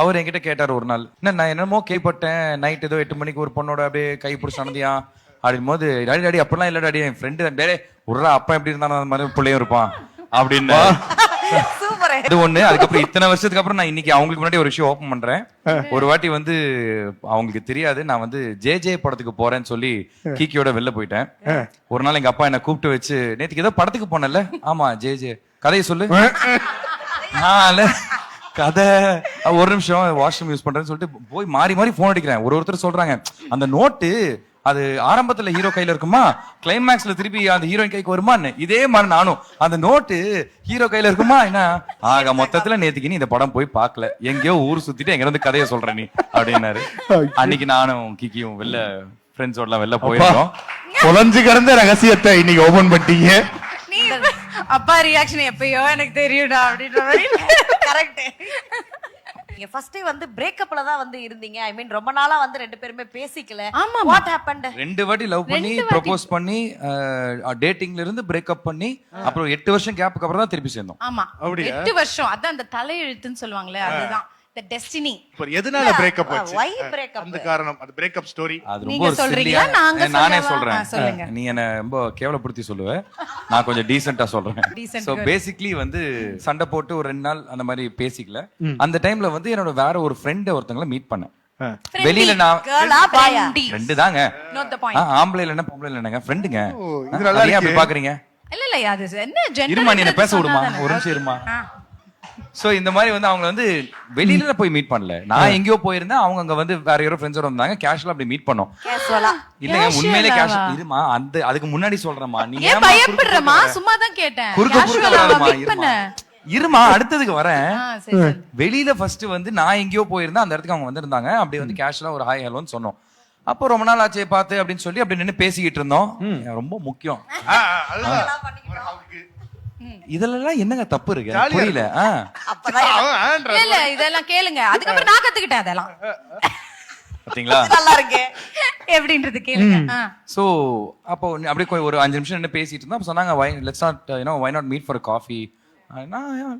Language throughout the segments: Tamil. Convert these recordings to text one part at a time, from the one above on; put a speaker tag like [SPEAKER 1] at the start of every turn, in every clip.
[SPEAKER 1] அவர் என்கிட்ட கேட்டார் ஒரு நாள் என்ன நான் என்னமோ கேள்விப்பட்டேன். நைட் ஏதோ எட்டு மணிக்கு ஒரு பொண்ணோட அப்படியே கை பிடிச்சி நடந்தியா அப்படின் போது டாடி டாடி அப்படிலாம் இல்ல டாடி என் ஃப்ரெண்டு டேடே உர்றா அப்பா எப்படி இருந்தாலும் அந்த மாதிரி பிள்ளையும் இருப்பான். அப்படின்னு.
[SPEAKER 2] சூப்பர்.
[SPEAKER 1] இது ஒண்ணு. அதுக்கப்புறம் இத்தனை வருஷத்துக்கு அப்புறம் நான் இன்னைக்கு அவங்களுக்கு முன்னாடி ஒரு விஷயம் ஓபன் பண்றேன். ஒரு வாட்டி வந்து அவங்களுக்கு தெரியாது. நான் வந்து ஜே ஜே படத்துக்கு போறேன்னு சொல்லி கீக்கியோட வெளில போயிட்டேன். ஒரு நாள் எங்க அப்பா என்ன கூப்பிட்டு வச்சு நேத்துக்கு ஏதோ படத்துக்கு போனல ஆமா ஜே ஜே கதையை சொல்லு. கதை. ஒரு நிமிஷம் வாஷ்ரூம் யூஸ் பண்றேன்னு சொல்லிட்டு போய் மாறி மாறி போன் அடிக்கிறேன். ஒரு ஒருத்தர் சொல்றாங்க அந்த நோட்டு அது ஆரம்பத்துல ஹீரோ கையில இருக்குமா? கிளைமேக்ஸ்ல திருப்பி அந்த ஹீரோயின் கைக்கு வருமான்னு? இதே மாதிரி நானும். அந்த நோட்டு ஹீரோ கையில இருக்குமா? என்ன? ஆக மொத்தத்துல நேத்துக்கு நீ இந்த படம் போய் பார்க்கல. எங்கேயோ ஊர் சுத்திட்டு எங்க இருந்து கதையை சொல்ற நீ அப்படின்னாரு. அன்னைக்கு நானும் கிக்கியும் வெளில ஃப்ரெண்ட்ஸோட வெளில போயிருந்தோம்.
[SPEAKER 3] புலஞ்சு கிடந்த ரகசியத்தை இன்னைக்கு ஓபன் பண்ணிட்டீங்க.
[SPEAKER 4] அப்பா ரியாக்ஷன் எப்பயோ எனக்கு தெரியும்டா அப்படின்ற மாதிரி.
[SPEAKER 2] கரெக்ட் நீங்க ஃபர்ஸ்ட் வந்து பிரேக்கப்ல தான் வந்து இருந்தீங்க. ஐ மீன் ரொம்ப நாளா வந்து ரெண்டு பேருமே பேசிக்கல.
[SPEAKER 4] ஆமாமா.
[SPEAKER 2] வாட் ஹேப்பன்ட்
[SPEAKER 1] ரெண்டு வாட்டி லவ் பண்ணி ப்ரொபோஸ் பண்ணி டேட்டிங்ல இருந்து பிரேக்கப் பண்ணி அப்புறம் எட்டு வருஷம் கேப்புக்கு அப்புறம் தான் திருப்பி சேர்ந்தோம்.
[SPEAKER 4] ஆமா? எட்டு வருஷம். அதான் அந்த தலையெழுத்துன்னு சொல்லுவாங்களே அதுதான். The டெஸ்டினி
[SPEAKER 3] இப்ப எதனால பிரேக்கப் ஆச்சு?
[SPEAKER 2] வை பிரேக்கப்
[SPEAKER 3] அந்த காரணம் அந்த பிரேக்கப் ஸ்டோரி
[SPEAKER 1] அது ரொம்ப
[SPEAKER 4] சொல்றீங்களா? நாங்க
[SPEAKER 1] நானே? சொல்றேன். நீ என்ன ரொம்ப கேவலப்படுத்தி சொல்லுவ. நான் கொஞ்சம் டீசெண்டா சொல்றேன். சோ. பேசிக்லி வந்து சண்டை போட்டு ஒரு ரெண்டு நாள் அந்த மாதிரி பேசிக்கல. அந்த டைம்ல வந்து என்னோட வேற ஒரு ஃப்ரெண்ட் ஒருத்தங்கள மீட் பண்ணேன். வெளியில நான் ரெண்டு தாங்க.
[SPEAKER 4] த
[SPEAKER 1] ஆம்பளை இல்லைன்னா பொம்பளை இல்லைனாங்க ஃப்ரெண்டுங்க
[SPEAKER 3] இது நல்லா
[SPEAKER 1] அப்படி. பாக்குறீங்க?
[SPEAKER 4] இல்ல இல்ல அது என்ன gender
[SPEAKER 1] இருமா நீ என்ன பேச விடுமா? ஒரு நிமிஷம் இருமா? சோ இந்த மாதிரி வந்து அவங்க வந்து வெளியில போய் மீட் பண்ணல. நான் எங்கேயோ போயிருந்தேன். அவங்க அங்க வந்து வேற யாரோ ஃப்ரெண்ட்ஸோட வந்தாங்க. கேஷுவலா அப்படி மீட் பண்ணோம்.
[SPEAKER 2] கேஷுவலா
[SPEAKER 1] இல்லங்க உண்மையிலே கேஷ்? இருமா அந்த அதுக்கு முன்னாடி சொல்றேமா நீ
[SPEAKER 4] ஏன் பயப்படுறமா சும்மா தான் கேட்டேன்.
[SPEAKER 1] குறுக்க குறுக்க இருமா. அடுத்ததுக்கு வரேன். வெளியில ஃபர்ஸ்ட் வந்து நான் எங்கேயோ போயிருந்தேன். அந்த இடத்துக்கு அவங்க வந்திருந்தாங்க. அப்படி வந்து கேஷுவலா ஒரு ஹாய் ஹலோன்னு சொன்னோம். அப்போ ரொம்ப நாள் ஆச்சே பார்த்து அப்படின்னு சொல்லி அப்படி நின்னு பேசிக்கிட்டு இருந்தோம். ரொம்ப முக்கியம். இதுல என்னங்க தப்பு இருக்கு? புரியல.
[SPEAKER 4] இல்ல இல்ல இதெல்லாம் கேளுங்க. அதுக்கப்புறம் நான் கத்துக்கிட்டேன் அதெல்லாம்.
[SPEAKER 1] பாத்தீங்களா?
[SPEAKER 2] நல்லா இருக்கு.
[SPEAKER 4] எப்படின்றது கேளுங்க.
[SPEAKER 1] சோ அப்போ நீ அப்படியே ஒரு அஞ்சு நிமிஷம் என்ன பேசிட்டு இருந்தோம். அப்ப சொன்னாங்க why let's not you know why not meet for coffee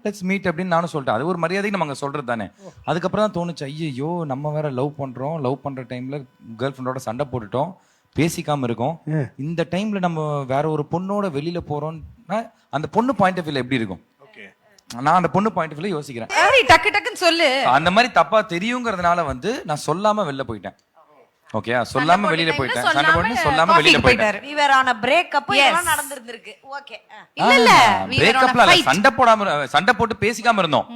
[SPEAKER 1] let's meet அப்படின்னு நானும் சொல்லிட்டேன். அது ஒரு மரியாதைக்கு நம்ம அங்க சொல்றது தானே. அதுக்கப்புறம் தான் தோணுச்சு ஐயோ நம்ம வேற லவ் பண்றோம். லவ் பண்ற டைம்ல கேர்ள் ஃப்ரெண்டோட சண்டை போட்டுட்டோம். பேசிக்காம இருக்கோம். இந்த டைம்ல நம்ம வேற ஒரு பொண்ணோட வெளியில போறோம்னா அந்த பொண்ணு பாயிண்ட் ஆஃப் வியூல எப்படி இருக்கும்?
[SPEAKER 3] ஓகே
[SPEAKER 1] நான் அந்த பொண்ணு பாயிண்ட் ஆஃப் வியூல யோசிக்கிறேன்.
[SPEAKER 4] சரி டக்கு டக்குன்னு சொல்லு.
[SPEAKER 1] அந்த மாதிரி தப்பா தெரியுங்கிறதுனால வந்து நான் சொல்லாம வெளில போயிட்டேன். ஓகே சொல்லாம வெளியில போயிட்டேன். சண்டை போட்டு சொல்லாம வெளியில போயிட்டேன்.
[SPEAKER 2] we were on a breakup
[SPEAKER 4] Yes.
[SPEAKER 2] இதெல்லாம் நடந்திருந்திருக்கு. ஓகே
[SPEAKER 4] இல்ல இல்ல
[SPEAKER 1] பிரேக்கப்ல. சண்டை போடாம சண்டை போட்டு பேசிக்காம இருந்தோம்.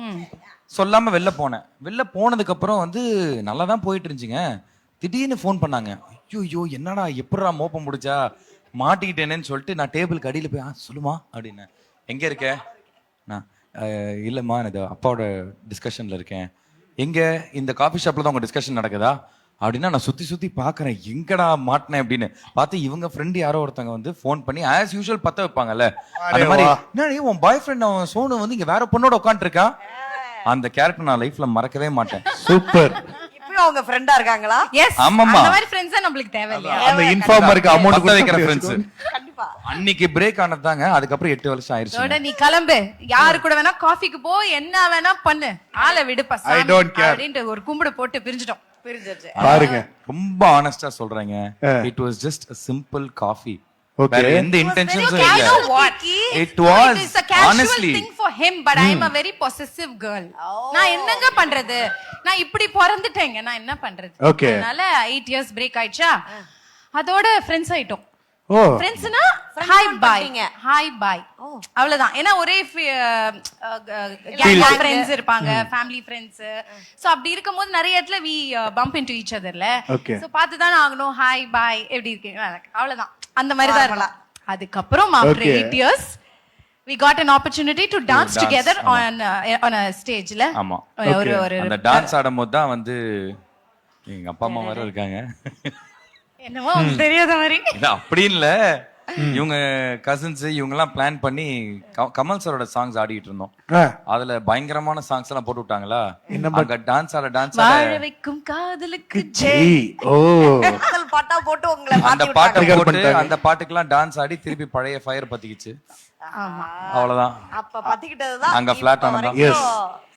[SPEAKER 1] சொல்லாம வெளில போனேன். வெளில போனதுக்கு அப்புறம் வந்து நல்லா தான் போயிட்டு இருந்துச்சுங்க. திடீர்னு ஃபோன் பண்ணாங்க. ஐயோ என்னடா எப்படிடா மோப்பம் முடிச்சா மாட்டிக்கிட்டேனேன்னு சொல்லிட்டு நான் டேபிளுக்கு அடியில போய் ஆ சொல்லுமா அப்படின்னேன். எங்க இருக்க? நான் "அஹ், இல்லம்மா நான் இது அப்பாவோட டிஸ்கஷன்ல இருக்கேன். எங்க? இந்த காஃபி ஷாப்ல தான் உங்க டிஸ்கஷன் நடக்குதா? அப்படின்னா நான் சுத்தி சுத்தி பாக்குறேன் எங்கடா மாட்டினேன் அப்படின்னு. பார்த்து இவங்க ஃப்ரெண்ட் யாரோ ஒருத்தங்க வந்து ஃபோன் பண்ணி ஆஸ் யூஷுவல் பத்த வைப்பாங்கல்ல. அந்த மாதிரி என்னடி உன் பாய் ஃப்ரெண்ட் அவன் சோனு வந்து இங்க வேற பொண்ணோட உட்காந்துருக்கான் அந்த கேரக்டர் நான் லைஃப்ல மறக்கவே மாட்டேன்.
[SPEAKER 3] சூப்பர்.
[SPEAKER 2] இப்பயும் அவங்க ஃப்ரெண்டா இருக்காங்களா?
[SPEAKER 4] Yes,
[SPEAKER 1] ஆமாம்மா.
[SPEAKER 4] அந்த மாதிரி friends தான் நம்மளுக்கு தேவை இல்லையா
[SPEAKER 3] அந்த இன்ஃபார்மருக்கு அமௌண்ட்
[SPEAKER 1] பத்த வைக்கிற ஃப்ரெண்ட்ஸ்
[SPEAKER 2] கண்டிப்பா.
[SPEAKER 1] அன்னைக்கு பிரேக் ஆனதாங்க அதுக்கப்புறம் எட்டு வருஷம் ஆயிருச்சு
[SPEAKER 4] இதோட நீ கிளம்பு. யாரு கூட வேணா காஃபிக்கு போ என்ன வேணா பண்ணு. ஆளை விடுப்பா சாமி.
[SPEAKER 3] I don't care.
[SPEAKER 4] அப்படின்ட்டு ஒரு கும்பிடு போட்டு பிரிஞ்சிட்டோம்.
[SPEAKER 2] பிரிஞ்சிருச்சு.
[SPEAKER 3] பாருங்க.
[SPEAKER 1] ரொம்ப ஆனஸ்டா சொல்றேங்க. It was just a simple coffee
[SPEAKER 3] Okay.
[SPEAKER 1] வேற எந்த இன்டென்ஷன்ஸும் இல்ல? It was, honestly.
[SPEAKER 4] Him, but I am a very possessive girl. நான் என்னங்க பண்றது? நான் இப்படி பிறந்துட்டேங்க. நான் என்ன பண்றது?
[SPEAKER 3] Okay.
[SPEAKER 4] அதனால எயிட் இயர்ஸ் பிரேக் ஆயிடுச்சா? அதோட ஃப்ரெண்ட்ஸ் ஆயிட்டோம்.
[SPEAKER 3] ஓ.
[SPEAKER 4] ஃப்ரெண்ட்ஸ்னா ஹாய் பாய். ஹாய் பாய் அவ்வளவுதான். ஏன்னா ஒரே ஃப்ரெண்ட்ஸ் இருப்பாங்க ஃபேமிலி ஃப்ரெண்ட்ஸ் சோ அப்படி இருக்கும்போது நிறைய இடத்துல வி பம்ப் இன்டு ஈச் அதர்ல
[SPEAKER 3] Okay.
[SPEAKER 4] சோ பார்த்து தானே ஆகணும். ஹாய் பாய் எப்படி இருக்கீங்க? அவ்வளவுதான். அந்த மாதிரி தான் இருக்கலாம். அதுக்கப்புறம் after
[SPEAKER 3] Okay.
[SPEAKER 4] Eight years we got an opportunity to dance
[SPEAKER 1] dance,
[SPEAKER 4] together
[SPEAKER 1] ஆமா.
[SPEAKER 4] on uh, on a stageல
[SPEAKER 1] ஆமா.
[SPEAKER 4] ஒரு ஒரு
[SPEAKER 1] அந்த டான்ஸ் ஆடும்போது தான் வந்து எங்க அப்பா அம்மா வேற இருக்காங்க.
[SPEAKER 4] என்னமோ உங்களுக்கு தெரியாத மாதிரி.
[SPEAKER 1] இது அப்படி இல்ல. இவங்க கசின்ஸ் இவங்க எல்லாம் பிளான் பண்ணி க- கமல் சாரோட சாங்ஸ் ஆடிட்டு இருந்தோம்.
[SPEAKER 3] ஆ,
[SPEAKER 1] அதுல பயங்கரமான சாங்ஸ் எல்லாம் போட்டு விட்டாங்களா? அங்க டான்ஸ் ஆட டான்ஸ் ஆட
[SPEAKER 4] வாழ வைக்கும் காதலுக்கு
[SPEAKER 3] ஜெய். ஓ.
[SPEAKER 2] காதல் பாட்டா போட்டு உங்களை
[SPEAKER 1] அந்த பாட்டை போட்டு. அந்த பாட்டுக்கெல்லாம் டான்ஸ் ஆடி திருப்பி பழைய ஃபயர் பத்திக்கிச்சு.
[SPEAKER 4] ஆமா.
[SPEAKER 1] அவ்வளவுதான்.
[SPEAKER 2] அப்ப பத்திக்கிட்டதுதான்
[SPEAKER 1] அங்க ஆனதுதான்.
[SPEAKER 2] வரைக்கும்